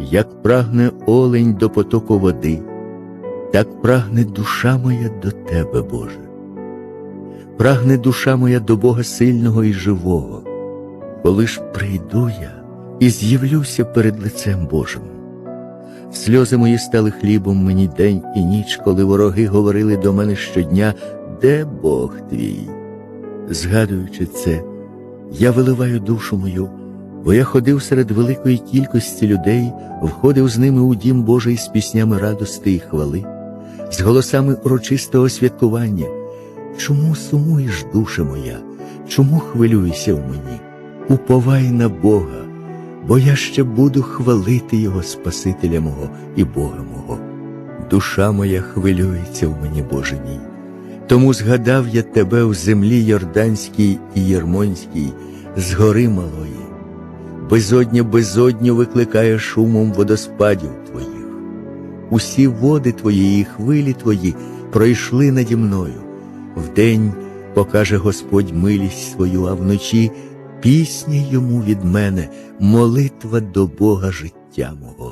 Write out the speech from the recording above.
Як прагне олень до потоку води, так прагне душа моя до Тебе, Боже. Прагне душа моя до Бога сильного і живого, коли ж прийду я і з'явлюся перед лицем Божим. Сльози мої стали хлібом мені день і ніч, коли вороги говорили до мене щодня, де Бог твій? Згадуючи це, я виливаю душу мою, бо я ходив серед великої кількості людей, входив з ними у дім Божий з піснями радости і хвали, з голосами урочистого святкування. Чому сумуєш, душа моя? Чому хвилюєшся в мені? Уповай на Бога, бо я ще буду хвалити Його Спасителя мого і Бога мого. Душа моя хвилюється в мені, Боже мій. Тому згадав я тебе в землі Йорданській і Єрмонській, з гори малої. Безодня безодню викликає шумом водоспадів твоїх. Усі води твої і хвилі твої пройшли наді мною. Вдень покаже Господь милість свою, а вночі пісня йому від мене, молитва до Бога життя мого.